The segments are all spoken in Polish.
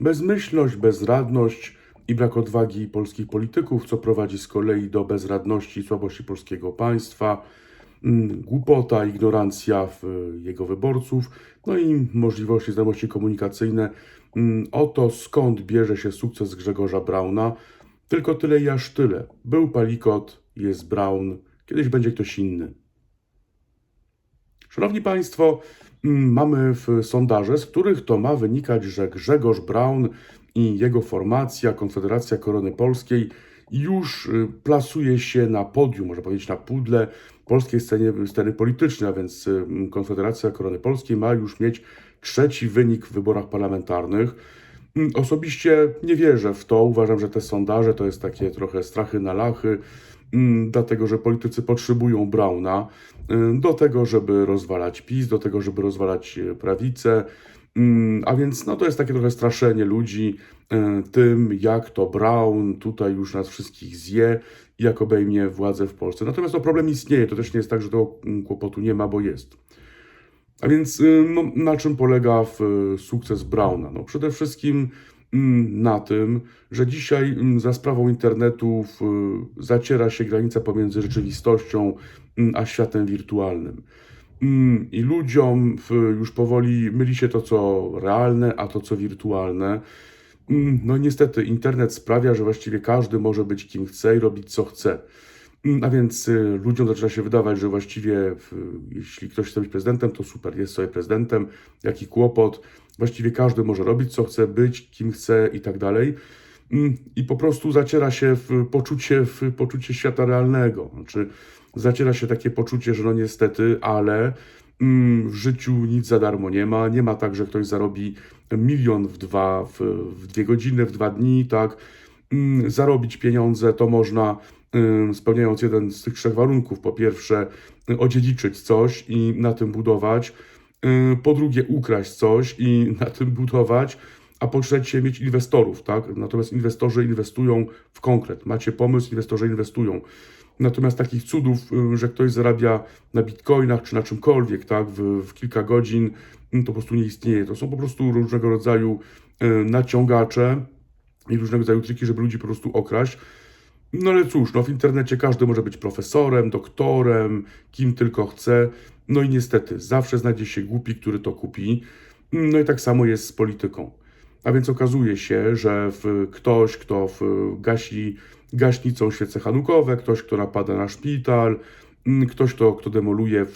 Bezmyślność, bezradność i brak odwagi polskich polityków, co prowadzi z kolei do bezradności i słabości polskiego państwa, mm, głupota, ignorancja w, jego wyborców, no i możliwości, znajomości komunikacyjne. Mm, Oto skąd bierze się sukces Grzegorza Brauna. Tylko tyle i aż tyle. Był Palikot, jest Braun, kiedyś będzie ktoś inny. Szanowni Państwo, mamy w sondaże, z których to ma wynikać, że Grzegorz Braun i jego formacja, Konfederacja Korony Polskiej, już y, plasuje się na podium, można powiedzieć na pudle polskiej scenie, sceny politycznej, a więc y, Konfederacja Korony Polskiej ma już mieć trzeci wynik w wyborach parlamentarnych. Mm, Osobiście nie wierzę w to. Uważam, że te sondaże to jest takie trochę strachy na lachy, dlatego że politycy potrzebują Brauna y, do tego, żeby rozwalać PiS, do tego, żeby rozwalać y, prawicę. Mm, A więc no, to jest takie trochę straszenie ludzi y, tym, jak to Brown tutaj już nas wszystkich zje jak obejmie władzę w Polsce. Natomiast to problem istnieje. To też nie jest tak, że tego mm, kłopotu nie ma, bo jest. A więc y, no, na czym polega y, sukces Brauna? No, przede wszystkim mm, na tym, że dzisiaj mm, za sprawą internetu w, zaciera się granica pomiędzy rzeczywistością mm, a światem wirtualnym. Mm, I ludziom już powoli myli się to, co realne, a to, co wirtualne. Mm, No niestety, internet sprawia, że właściwie każdy może być kim chce i robić co chce. Mm, A więc y, ludziom zaczyna się wydawać, że właściwie jeśli ktoś chce być prezydentem, to super, jest sobie prezydentem, jaki kłopot. Właściwie każdy może robić co chce, być kim chce i tak dalej. Mm, I po prostu zaciera się w poczucie, w poczucie świata realnego. Znaczy, zaciera się takie poczucie, że no niestety, ale mm, w życiu nic za darmo nie ma. Nie ma tak, że ktoś zarobi milion w dwa, w, w dwie godziny, w dwa dni, tak. Zarobić pieniądze to można spełniając jeden z tych trzech warunków. Po pierwsze, odziedziczyć coś i na tym budować. Po drugie, ukraść coś i na tym budować. A po trzecie, mieć inwestorów, tak? Natomiast inwestorzy inwestują w konkret. Macie pomysł, inwestorzy inwestują. Natomiast takich cudów, że ktoś zarabia na bitcoinach czy na czymkolwiek, tak, w, w kilka godzin, to po prostu nie istnieje. To są po prostu różnego rodzaju naciągacze i różnego rodzaju triki, żeby ludzi po prostu okraść. No ale cóż, no w internecie każdy może być profesorem, doktorem, kim tylko chce. No i niestety, zawsze znajdzie się głupi, który to kupi. No i tak samo jest z polityką. A więc okazuje się, że ktoś, kto gasi gaśnicą świece hanukowe, ktoś, kto napada na szpital, mm, ktoś, kto, kto demoluje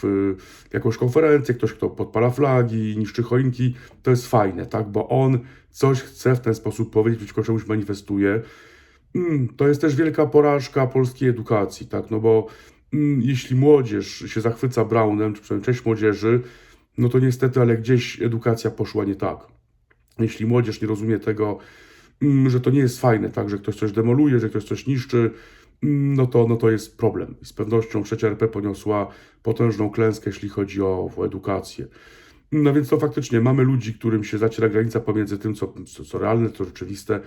jakąś konferencję, ktoś, kto podpala flagi, niszczy choinki, to jest fajne, tak? Bo on coś chce w ten sposób powiedzieć, przeciwko czemuś manifestuje. Mm, To jest też wielka porażka polskiej edukacji, tak? No bo mm, jeśli młodzież się zachwyca Brownem, czy przynajmniej część młodzieży, no to niestety, ale gdzieś edukacja poszła nie tak. Jeśli młodzież nie rozumie tego, mm, że to nie jest fajne, tak, że ktoś coś demoluje, że ktoś coś niszczy, no to, no to jest problem. Z pewnością trzecia RP poniosła potężną klęskę, jeśli chodzi o, o edukację. No więc to faktycznie mamy ludzi, którym się zaciera granica pomiędzy tym, co, co, co realne, co rzeczywiste.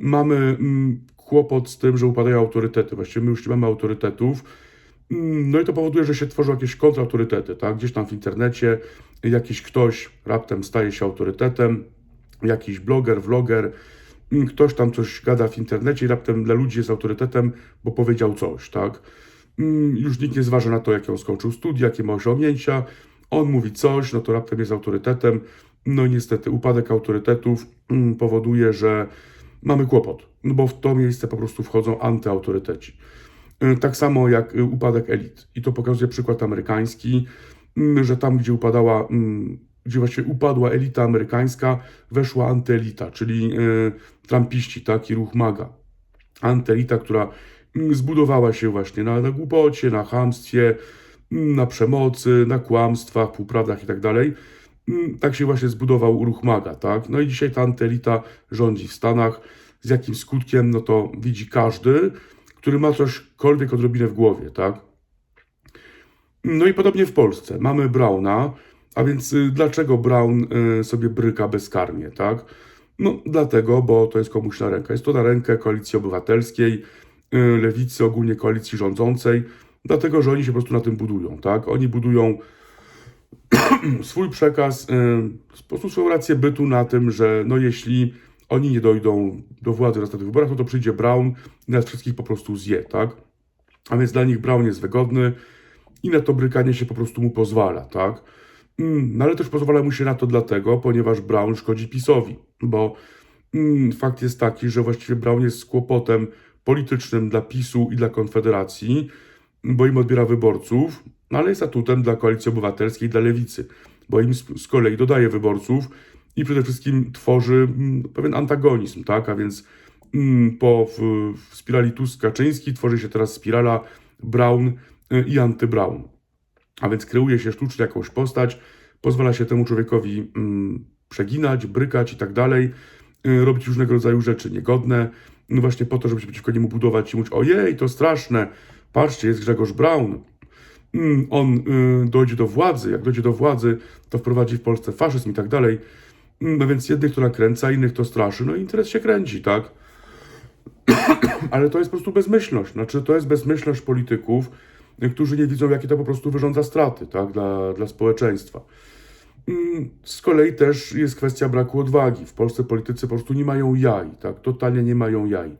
Mamy mm, kłopot z tym, że upadają autorytety. Właściwie my już nie mamy autorytetów. Mm, No i to powoduje, że się tworzą jakieś kontrautorytety, tak? Gdzieś tam w internecie jakiś ktoś raptem staje się autorytetem, jakiś bloger, vloger, mm, ktoś tam coś gada w internecie i raptem dla ludzi jest autorytetem, bo powiedział coś, tak? Już nikt nie zważa na to, jakie on skończył studia, jakie ma osiągnięcia. On mówi coś, no to raptem jest autorytetem. No i niestety upadek autorytetów powoduje, że mamy kłopot, no bo w to miejsce po prostu wchodzą antyautoryteci. Y, Tak samo jak y, upadek elit. I to pokazuje przykład amerykański, mm, że tam, gdzie upadała, mm, gdzie właściwie upadła elita amerykańska, weszła antyelita, czyli y, trampiści, taki ruch MAGA. Antyelita, która mm, zbudowała się właśnie na, na głupocie, na chamstwie, mm, na przemocy, na kłamstwach, półprawdach i tak. Mm, Tak się właśnie zbudował ruch MAGA, tak? No i dzisiaj ta antyelita rządzi w Stanach. Z jakim skutkiem, no to widzi każdy, który ma cośkolwiek odrobinę w głowie, tak? No i podobnie w Polsce. Mamy Brauna, a więc y, dlaczego Brown y, sobie bryka bezkarnie, tak? No dlatego, bo to jest komuś na rękę. Jest to na rękę Koalicji Obywatelskiej, y, Lewicy, ogólnie koalicji rządzącej, dlatego, że oni się po prostu na tym budują, tak? Oni budują swój przekaz, y, po prostu swoją rację bytu na tym, że no jeśli oni nie dojdą do władzy w następnych wyborach, no to przyjdzie Brown i nas wszystkich po prostu zje, tak? A więc dla nich Brown jest wygodny i na to brykanie się po prostu mu pozwala, tak? Mm, No ale też pozwala mu się na to dlatego, ponieważ Brown szkodzi PiSowi, bo mm, fakt jest taki, że właściwie Brown jest kłopotem politycznym dla PiSu i dla Konfederacji, bo im odbiera wyborców, ale jest atutem dla Koalicji Obywatelskiej dla Lewicy, bo im z, kolei dodaje wyborców i przede wszystkim tworzy mm, pewien antagonizm, tak? A więc mm, po w, w spirali Tusk-Kaczyński tworzy się teraz spirala Brown y, i anty-Brown. A więc kreuje się sztucznie jakąś postać, pozwala się temu człowiekowi mm, przeginać, brykać i tak dalej, y, robić różnego rodzaju rzeczy niegodne, no właśnie po to, żeby się przeciwko niemu budować i mówić, ojej, to straszne, patrzcie, jest Grzegorz Mm, on y, dojdzie do władzy, jak dojdzie do władzy, to wprowadzi w Polsce faszyzm i tak dalej. Mm, No więc jednych to nakręca, innych to straszy, no i interes się kręci, tak? Ale to jest po prostu bezmyślność. Znaczy, to jest bezmyślność polityków, którzy nie widzą, jakie to po prostu wyrządza straty, tak, dla, dla społeczeństwa. Mm, Z kolei też jest kwestia braku odwagi. W Polsce politycy po prostu nie mają jaj, tak, totalnie nie mają jaj.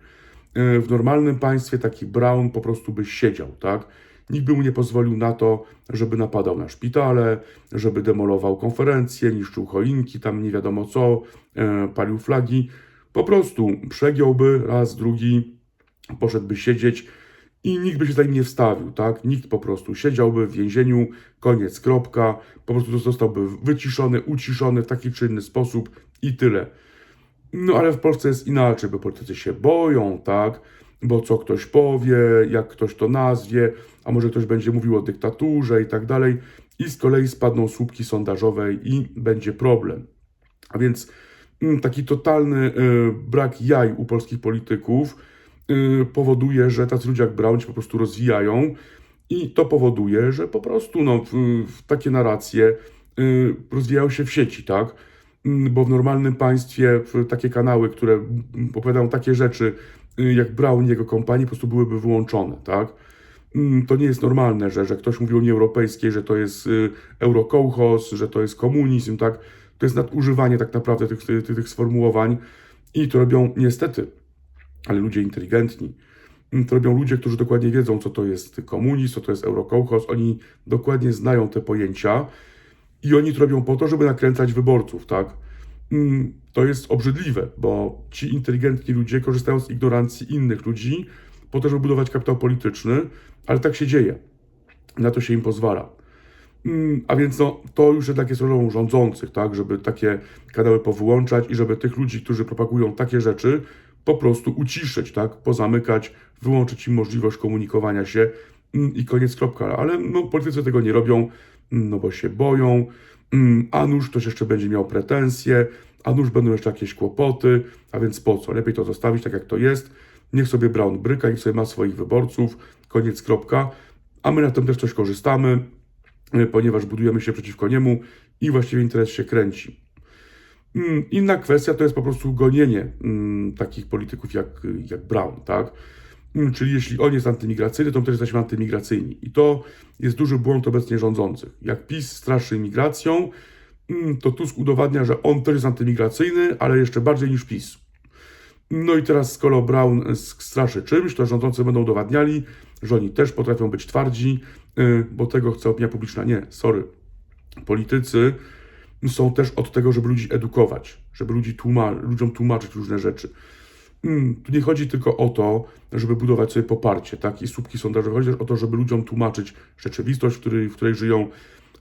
Y, W normalnym państwie taki Brown po prostu by siedział, tak? Nikt by mu nie pozwolił na to, żeby napadał na szpitale, żeby demolował konferencje, niszczył choinki, tam nie wiadomo co, e, palił flagi. Po prostu przegiąłby raz, drugi, poszedłby siedzieć i nikt by się za nim nie wstawił, tak? Nikt po prostu siedziałby w więzieniu, koniec, kropka, po prostu zostałby wyciszony, uciszony w taki czy inny sposób i tyle. No ale w Polsce jest inaczej, bo politycy się boją, tak? Bo co ktoś powie, jak ktoś to nazwie, a może ktoś będzie mówił o dyktaturze i tak dalej. I z kolei spadną słupki sondażowe i będzie problem. A więc mm, taki totalny y, brak jaj u polskich polityków y, powoduje, że tacy ludzie jak Brown się po prostu rozwijają i to powoduje, że po prostu no, w, takie narracje y, rozwijają się w sieci, tak? Mm, Bo w normalnym państwie takie kanały, które mm, opowiadają takie rzeczy jak Brown i jego kompanii, po prostu byłyby wyłączone, tak? Mm, To nie jest normalne, że, że ktoś mówi o Unii Europejskiej, że to jest y, eurokołchos, że to jest komunizm, tak? To jest nadużywanie tak naprawdę tych, tych, tych sformułowań i to robią niestety, ale ludzie inteligentni. Mm, To robią ludzie, którzy dokładnie wiedzą, co to jest komunizm, co to jest eurokołchos. Oni dokładnie znają te pojęcia i oni to robią po to, żeby nakręcać wyborców, tak? Mm, To jest obrzydliwe, bo ci inteligentni ludzie korzystają z ignorancji innych ludzi po to, żeby budować kapitał polityczny, ale tak się dzieje. Na to się im pozwala. Mm, A więc no, to już jednak jest rolą rządzących, tak, żeby takie kanały powyłączać i żeby tych ludzi, którzy propagują takie rzeczy, po prostu uciszyć, tak, pozamykać, wyłączyć im możliwość komunikowania się mm, i koniec, kropka. Ale no, politycy tego nie robią, no bo się boją, a nuż ktoś jeszcze będzie miał pretensje, a nuż będą jeszcze jakieś kłopoty, a więc po co? Lepiej to zostawić tak, jak to jest. Niech sobie Brown bryka, niech sobie ma swoich wyborców, koniec, kropka. A my na tym też coś korzystamy, y, ponieważ budujemy się przeciwko niemu i właściwie interes się kręci. Mm, Inna kwestia to jest po prostu gonienie mm, takich polityków jak, jak Brown, tak? Mm, Czyli jeśli on jest antymigracyjny, to my też jesteśmy antymigracyjni. I to jest duży błąd obecnie rządzących. Jak PiS straszy imigracją, mm, to Tusk udowadnia, że on też jest antymigracyjny, ale jeszcze bardziej niż PiS. No i teraz, skoro Brown s- straszy czymś, to rządzący będą udowadniali, że oni też potrafią być twardzi, y, bo tego chce opinia publiczna. Nie, sorry. Politycy są też od tego, żeby ludzi edukować, żeby ludzi tłuma ludziom tłumaczyć różne rzeczy. Mm, Tu nie chodzi tylko o to, żeby budować sobie poparcie, tak, i słupki sondażowe. Chodzi też o to, żeby ludziom tłumaczyć rzeczywistość, w której, w której żyją,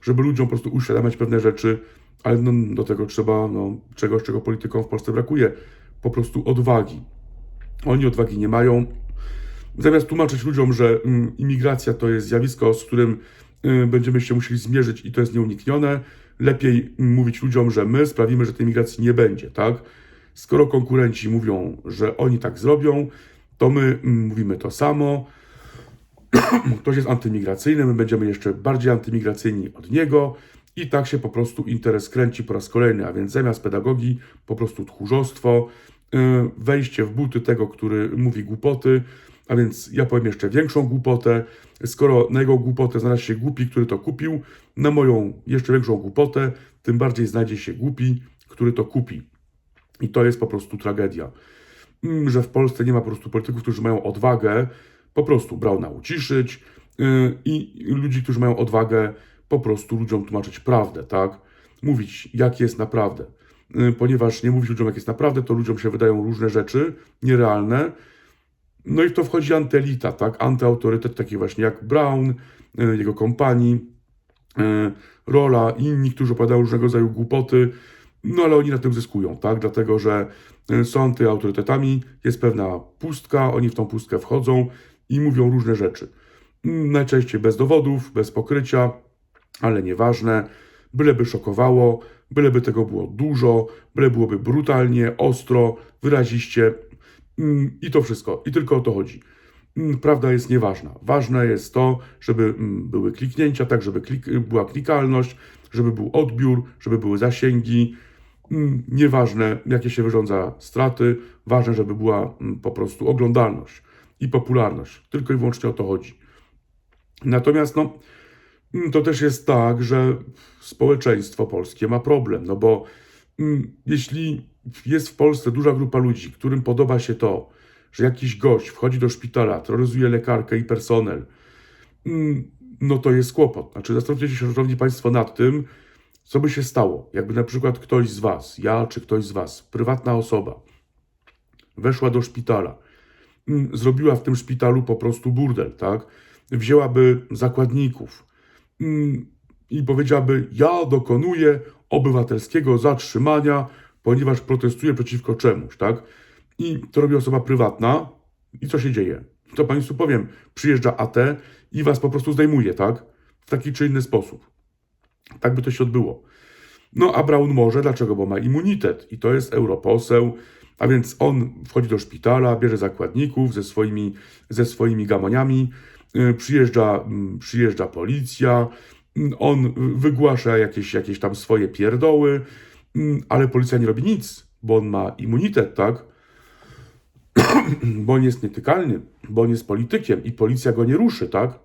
żeby ludziom po prostu uświadamiać pewne rzeczy, ale no, do tego trzeba no, czegoś, czego politykom w Polsce brakuje, po prostu odwagi. Oni odwagi nie mają. Zamiast tłumaczyć ludziom, że mm, imigracja to jest zjawisko, z którym y, będziemy się musieli zmierzyć i to jest nieuniknione, lepiej mówić ludziom, że my sprawimy, że tej migracji nie będzie, tak? Skoro konkurenci mówią, że oni tak zrobią, to my mm, mówimy to samo. Ktoś jest antymigracyjny, my będziemy jeszcze bardziej antymigracyjni od niego i tak się po prostu interes kręci po raz kolejny, a więc zamiast pedagogii po prostu tchórzostwo, y, wejście w buty tego, który mówi głupoty A więc ja powiem jeszcze większą głupotę. Skoro na jego głupotę znalazł się głupi, który to kupił, na moją jeszcze większą głupotę, tym bardziej znajdzie się głupi, który to kupi. I to jest po prostu tragedia. Mm, Że w Polsce nie ma po prostu polityków, którzy mają odwagę po prostu Brauna uciszyć yy, i ludzi, którzy mają odwagę po prostu ludziom tłumaczyć prawdę, tak? Mówić, jak jest naprawdę. Yy, Ponieważ nie mówić ludziom, jak jest naprawdę, to ludziom się wydają różne rzeczy nierealne. No i w to wchodzi antyelita, tak? Antyautorytet, taki właśnie jak Brown, yy, jego kompanii, Rola inni, którzy opowiadają różnego rodzaju głupoty, no ale oni na tym zyskują, tak? Dlatego, że y, są antyautorytetami, jest pewna pustka, oni w tą pustkę wchodzą i mówią różne rzeczy. Mm, Najczęściej bez dowodów, bez pokrycia, ale nieważne. Byleby szokowało, byleby tego było dużo, byle byłoby brutalnie, ostro, wyraziście mm, i to wszystko. I tylko o to chodzi. Mm, Prawda jest nieważna. Ważne jest to, żeby były kliknięcia, tak, żeby klik, była klikalność, żeby był odbiór, żeby były zasięgi. Mm, Nieważne, jakie się wyrządza straty, ważne, żeby była mm, po prostu oglądalność i popularność. Tylko i wyłącznie o to chodzi. Natomiast no, mm, to też jest tak, że społeczeństwo polskie ma problem, no bo jeśli jest w Polsce duża grupa ludzi, którym podoba się to, że jakiś gość wchodzi do szpitala, terroryzuje lekarkę i personel, no to jest kłopot. Znaczy, zastanówcie się, szanowni Państwo, nad tym, co by się stało, jakby na przykład ktoś z Was, ja czy ktoś z Was, prywatna osoba, weszła do szpitala, mm, zrobiła w tym szpitalu po prostu burdel, tak? Wzięłaby zakładników mm, i powiedziałaby: Ja dokonuję obywatelskiego zatrzymania, ponieważ protestuję przeciwko czemuś, tak? I to robi osoba prywatna. I co się dzieje? To Państwu powiem: przyjeżdża AT i Was po prostu zdejmuje, tak? W taki czy inny sposób. Tak by to się odbyło. No a Braun może, dlaczego? Bo ma immunitet i to jest europoseł, a więc on wchodzi do szpitala, bierze zakładników ze swoimi, ze swoimi gamoniami, y, przyjeżdża, mm, przyjeżdża policja, mm, on wygłasza jakieś, jakieś tam swoje pierdoły, mm, ale policja nie robi nic, bo on ma immunitet, tak? bo on jest nietykalny, bo on jest politykiem i policja go nie ruszy, tak?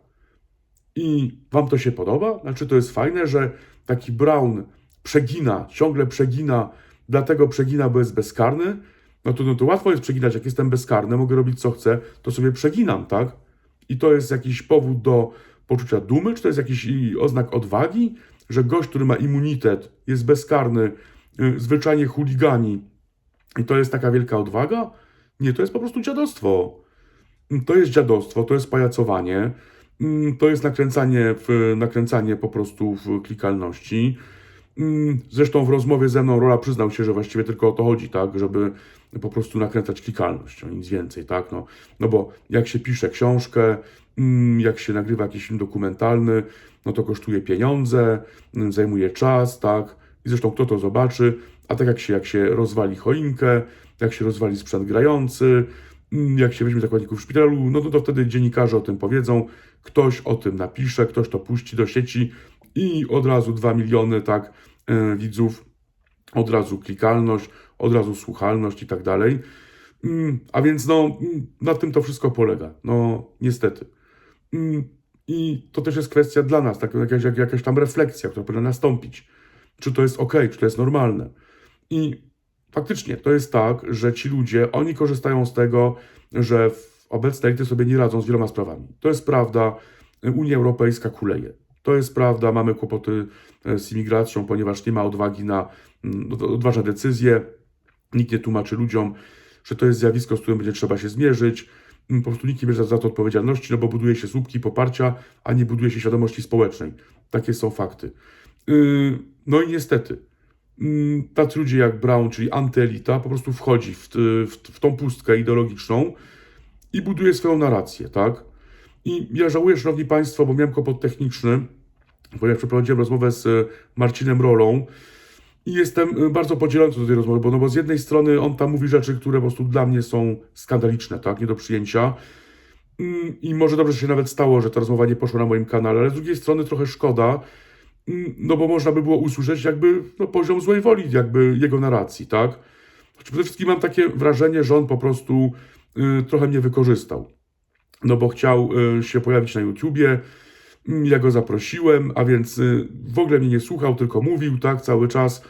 I wam to się podoba? Znaczy, to jest fajne, że taki Brown przegina, ciągle przegina, dlatego przegina, bo jest bezkarny. No to, no to łatwo jest przeginać, jak jestem bezkarny, mogę robić co chcę, to sobie przeginam, tak? I to jest jakiś powód do poczucia dumy, czy to jest jakiś oznak odwagi, że gość, który ma immunitet, jest bezkarny, y, zwyczajnie chuligani, i to jest taka wielka odwaga? Nie, to jest po prostu dziadostwo. To jest dziadostwo, to jest pajacowanie, to jest nakręcanie, w, nakręcanie po prostu w klikalności. Mm, Zresztą w rozmowie ze mną Rola przyznał się, że właściwie tylko o to chodzi, tak, żeby po prostu nakręcać klikalność, o nic więcej, tak, no, no bo jak się pisze książkę, mm, jak się nagrywa jakiś film dokumentalny, no to kosztuje pieniądze, mm, zajmuje czas, tak, i zresztą kto to zobaczy, a tak jak się, jak się rozwali choinkę, jak się rozwali sprzęt grający, mm, jak się weźmie zakładników w szpitalu, no to, to wtedy dziennikarze o tym powiedzą, ktoś o tym napisze, ktoś to puści do sieci i od razu 2 miliony, tak, e, widzów, od razu klikalność, od razu słuchalność i tak dalej. Mm, A więc no, mm, na tym to wszystko polega. No, niestety. Mm, I to też jest kwestia dla nas, tak, jakaś, jak- jakaś tam refleksja, która powinna nastąpić. Czy to jest ok, czy to jest normalne. I faktycznie to jest tak, że ci ludzie, oni korzystają z tego, że obecne elity sobie nie radzą z wieloma sprawami. To jest prawda, Unia Europejska kuleje. To jest prawda, mamy kłopoty e, z imigracją, ponieważ nie ma odwagi na mm, odważne decyzje. Nikt nie tłumaczy ludziom, że to jest zjawisko, z którym będzie trzeba się zmierzyć. Mm, Po prostu nikt nie bierze za to odpowiedzialności, no bo buduje się słupki poparcia, a nie buduje się świadomości społecznej. Takie są fakty. Yy, No i niestety, tacy ludzie jak Brown, czyli antyelita, po prostu wchodzi w, w, w tą pustkę ideologiczną i buduje swoją narrację, tak? I ja żałuję, szanowni państwo, bo miałem kłopot techniczny, ponieważ przeprowadziłem rozmowę z e, Marcinem Rolą i jestem e, bardzo podzielony do tej rozmowy, bo, no bo z jednej strony on tam mówi rzeczy, które po prostu dla mnie są skandaliczne, tak? Nie do przyjęcia. Mm, I może dobrze się nawet stało, że ta rozmowa nie poszła na moim kanale, ale z drugiej strony trochę szkoda, mm, no bo można by było usłyszeć jakby no, poziom złej woli, jakby jego narracji, tak? Znaczy, przede wszystkim mam takie wrażenie, że on po prostu y, trochę mnie wykorzystał. no bo chciał y, się pojawić na YouTubie. Mm, Ja go zaprosiłem, a więc y, w ogóle mnie nie słuchał, tylko mówił tak cały czas.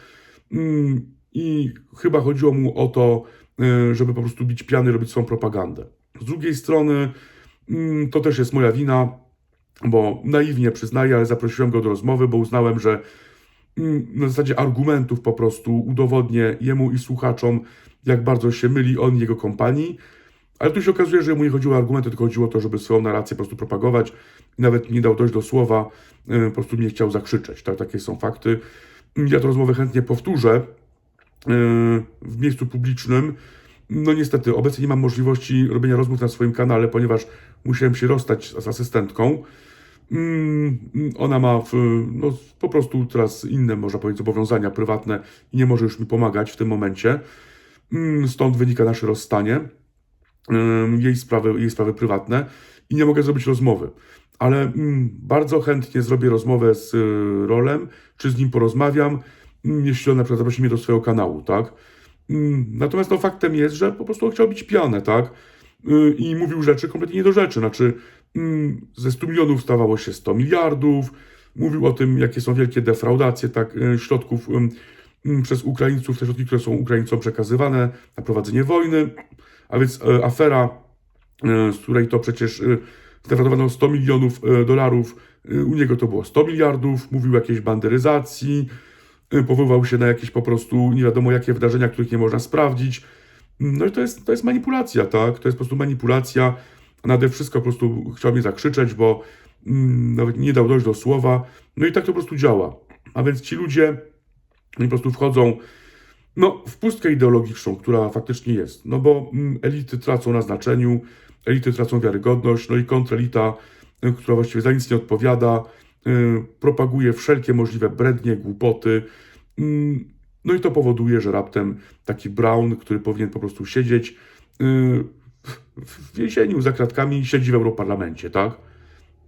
Mm, I chyba chodziło mu o to, y, żeby po prostu bić piany, robić swoją propagandę. Z drugiej strony, mm, to też jest moja wina, bo naiwnie przyznaję, ale zaprosiłem go do rozmowy, bo uznałem, że mm, na zasadzie argumentów po prostu udowodnię jemu i słuchaczom, jak bardzo się myli on i jego kompanii. Ale tu się okazuje, że mu nie chodziło o argumenty, tylko chodziło o to, żeby swoją narrację po prostu propagować. Nawet nie dał dojść do słowa, y, po prostu nie chciał zakrzyczeć. Tak, takie są fakty. Ja tę rozmowę chętnie powtórzę y, w miejscu publicznym. No niestety, obecnie nie mam możliwości robienia rozmów na swoim kanale, ponieważ musiałem się rozstać z asystentką. Mm, Ona ma no, po prostu teraz inne, można powiedzieć, zobowiązania prywatne i nie może już mi pomagać w tym momencie. Mm, Stąd wynika nasze rozstanie, Ym, jej sprawy, jej sprawy prywatne i nie mogę zrobić rozmowy. Ale mm, bardzo chętnie zrobię rozmowę z y, Rolem, czy z nim porozmawiam, mm, jeśli on na przykład zaprosi mnie do swojego kanału, tak? Mm, Natomiast no, faktem jest, że po prostu chciał bić pianę, tak? Y, I mówił rzeczy kompletnie nie do rzeczy. Znaczy, mm, ze 100 milionów stawało się 100 miliardów. Mówił o tym, jakie są wielkie defraudacje tak, y, środków ym, przez Ukraińców, te środki, które są Ukraińcom przekazywane na prowadzenie wojny. A więc e, afera, e, z której to przecież e, zdefraudowano 100 milionów e, dolarów, e, u niego to było 100 miliardów. Mówił o jakiejś banderyzacji, e, powoływał się na jakieś po prostu nie wiadomo jakie wydarzenia, których nie można sprawdzić. No i to jest, to jest manipulacja, tak? To jest po prostu manipulacja. Nade wszystko po prostu chciał mnie zakrzyczeć, bo mm, nawet nie dał dojść do słowa. No i tak to po prostu działa. A więc ci ludzie, po prostu wchodzą no, w pustkę ideologiczną, która faktycznie jest. No bo mm, elity tracą na znaczeniu, elity tracą wiarygodność, no i kontrelita, y, która właściwie za nic nie odpowiada, y, propaguje wszelkie możliwe brednie, głupoty. Mm, No i to powoduje, że raptem taki Brown, który powinien po prostu siedzieć y, w więzieniu za kratkami, siedzi w Europarlamencie, tak?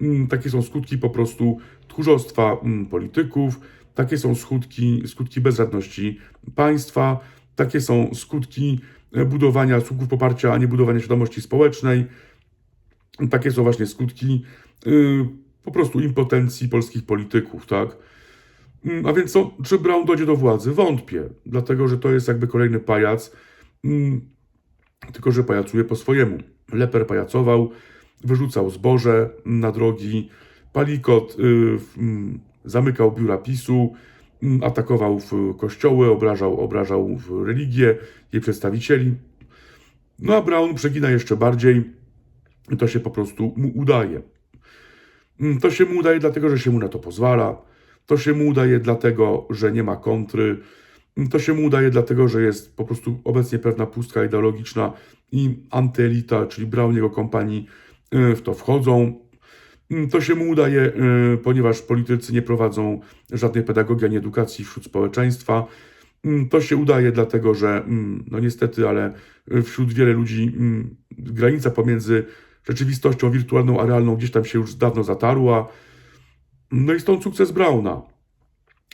Mm, Takie są skutki po prostu tchórzostwa mm, polityków, takie są skutki, skutki bezradności państwa, takie są skutki e, budowania słupków poparcia, a nie budowania świadomości społecznej. Takie są właśnie skutki y, po prostu impotencji polskich polityków, tak? Mm, A więc co, czy Brown dojdzie do władzy? Wątpię, dlatego że to jest jakby kolejny pajac, tylko że pajacuje po swojemu. Leper pajacował, wyrzucał zboże na drogi, Palikot y, mm, zamykał biura PiSu, mm, atakował w kościoły, obrażał, obrażał w religię, jej przedstawicieli. No a Brown przegina jeszcze bardziej to się po prostu mu udaje. Mm, To się mu udaje dlatego, że się mu na to pozwala. To się mu udaje dlatego, że nie ma kontry. To się mu udaje dlatego, że jest po prostu obecnie pewna pustka ideologiczna i antyelita, czyli Brown jego kompanii y, w to wchodzą. Mm, To się mu udaje, y, ponieważ politycy nie prowadzą żadnej pedagogii ani edukacji wśród społeczeństwa. To się udaje dlatego, że no niestety, ale y, wśród wiele ludzi granica pomiędzy rzeczywistością wirtualną a realną gdzieś tam się już dawno zatarła. No i stąd sukces Brauna.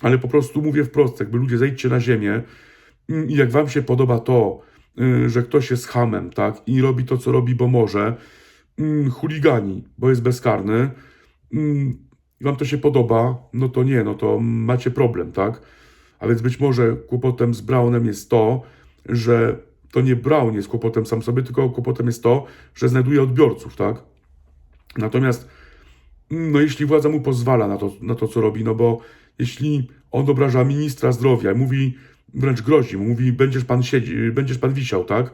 Ale po prostu mówię wprost, jakby ludzie zejdźcie na ziemię i jak wam się podoba to, y, że ktoś jest hamem, tak, i robi to, co robi, bo może, mm, chuligani, bo jest bezkarny, i wam to się podoba, no to nie, no to macie problem, tak? A więc być może kłopotem z Brownem jest to, że to nie Brown jest kłopotem sam sobie, tylko kłopotem jest to, że znajduje odbiorców, tak? Natomiast, no jeśli władza mu pozwala na to, na to co robi, no bo jeśli on obraża ministra zdrowia, mówi, wręcz grozi mówi, będziesz pan siedzi, będziesz pan wisiał, tak?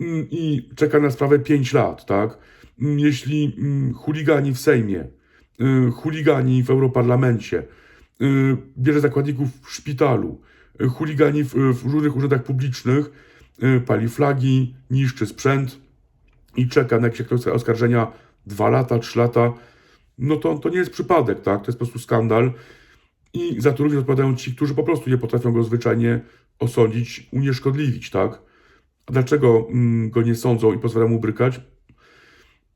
Mm, I czeka na sprawę 5 lat, tak? Mm, Jeśli mm, chuligani w Sejmie, y, chuligani w Europarlamencie, y, bierze zakładników w szpitalu, y, chuligani w, w różnych urzędach publicznych, pali flagi, niszczy sprzęt i czeka na jakieś oskarżenia 2 lata, 3 lata, no to to nie jest przypadek, tak? To jest po prostu skandal. I za to również odpowiadają ci, którzy po prostu nie potrafią go zwyczajnie osądzić, unieszkodliwić, tak? A dlaczego mm, go nie sądzą i pozwalają mu brykać?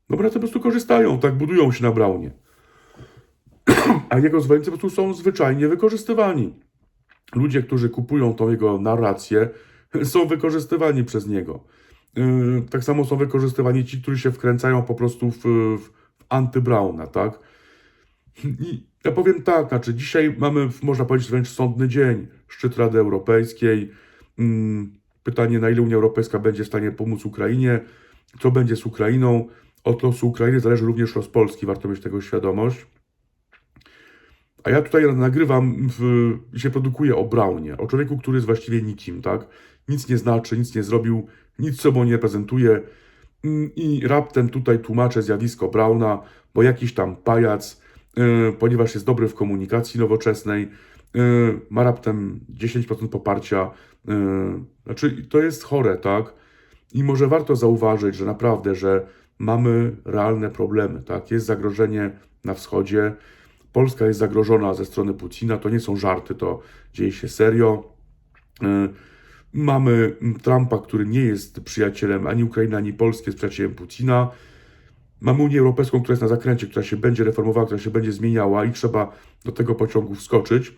No bo na to po prostu korzystają, tak? Budują się na Braunie. A jego zwolennicy po prostu są zwyczajnie wykorzystywani. Ludzie, którzy kupują tą jego narrację, są wykorzystywani przez niego. Yy, tak samo są wykorzystywani ci, którzy się wkręcają po prostu w, w, anty-Brauna, tak? I ja powiem tak, znaczy dzisiaj mamy, można powiedzieć, wręcz sądny dzień, szczyt Rady Europejskiej. Mm, Pytanie, na ile Unia Europejska będzie w stanie pomóc Ukrainie, co będzie z Ukrainą. Od losu Ukrainy zależy również los Polski, warto mieć tego świadomość. A ja tutaj nagrywam i się produkuję o Braunie, o człowieku, który jest właściwie nikim, tak? Nic nie znaczy, nic nie zrobił, nic sobą nie prezentuje. Mm, I raptem tutaj tłumaczę zjawisko Brauna, bo jakiś tam pajac, ponieważ jest dobry w komunikacji nowoczesnej, yy, ma raptem 10% poparcia. Yy, znaczy, to jest chore, tak? I może warto zauważyć, że naprawdę, że mamy realne problemy, tak? Jest zagrożenie na wschodzie. Polska jest zagrożona ze strony Putina. To nie są żarty, to dzieje się serio. Mamy Trumpa, który nie jest przyjacielem ani Ukrainy, ani Polski, jest przyjacielem Putina. Mamy Unię Europejską, która jest na zakręcie, która się będzie reformowała, która się będzie zmieniała i trzeba do tego pociągu wskoczyć.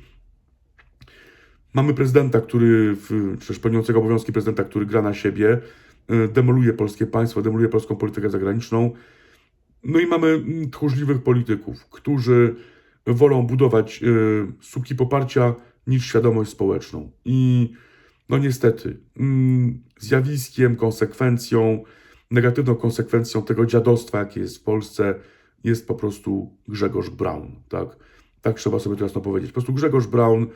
Mamy prezydenta, który, czy też pełniącego obowiązki prezydenta, który gra na siebie, y, demoluje polskie państwo, demoluje polską politykę zagraniczną. No i mamy mm, tchórzliwych polityków, którzy wolą budować y, słupki poparcia niż świadomość społeczną. I no niestety, mm, zjawiskiem, konsekwencją, negatywną konsekwencją tego dziadostwa, jakie jest w Polsce, jest po prostu Grzegorz Braun. Tak, tak trzeba sobie to jasno powiedzieć. Po prostu Grzegorz Braun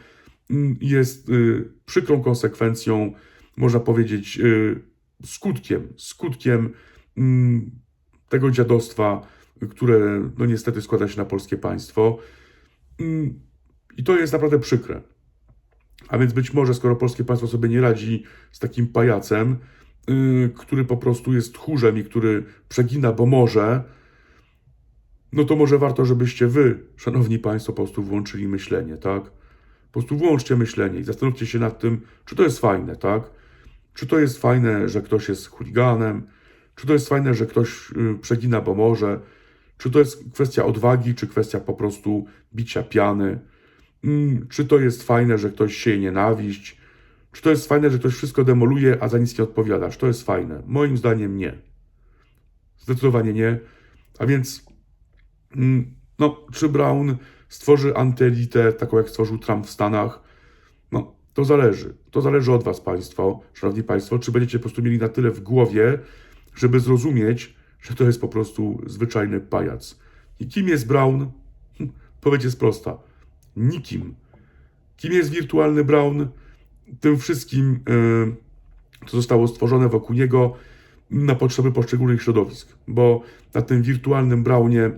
mm, jest y, przykrą konsekwencją, można powiedzieć, y, skutkiem, skutkiem mm, tego dziadostwa, które no niestety składa się na polskie państwo. Mm, I to jest naprawdę przykre. A więc być może, skoro polskie państwo sobie nie radzi z takim pajacem, yy, który po prostu jest tchórzem i który przegina, bo może, no to może warto, żebyście wy, szanowni państwo, po prostu włączyli myślenie, tak? Po prostu włączcie myślenie i zastanówcie się nad tym, czy to jest fajne, tak? Czy to jest fajne, że ktoś jest chuliganem? Czy to jest fajne, że ktoś yy, przegina, bo może? Czy to jest kwestia odwagi, czy kwestia po prostu bicia piany? Mm, czy to jest fajne, że ktoś sieje nienawiść? Czy to jest fajne, że ktoś wszystko demoluje, a za nic nie odpowiada? Czy to jest fajne? Moim zdaniem nie. Zdecydowanie nie. A więc, mm, no, czy Brown stworzy antyelitę, taką jak stworzył Trump w Stanach? No, to zależy. To zależy od Was, Państwo, Szanowni Państwo, czy będziecie po prostu mieli na tyle w głowie, żeby zrozumieć, że to jest po prostu zwyczajny pajac. I kim jest Brown? Hm, Odpowiedź jest prosta nikim. Kim jest wirtualny Brown? Tym wszystkim, e, co zostało stworzone wokół niego na potrzeby poszczególnych środowisk, bo na tym wirtualnym Brownie,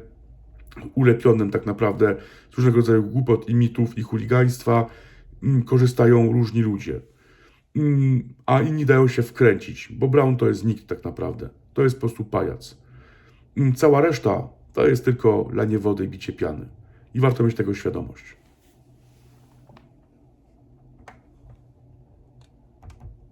ulepionym tak naprawdę z różnego rodzaju głupot i mitów i chuligaństwa, mm, korzystają różni ludzie. Mm, A inni dają się wkręcić, bo Brown to jest nikt tak naprawdę. To jest po prostu pajac. Mm, Cała reszta to jest tylko lanie wody i bicie piany. I warto mieć tego świadomość.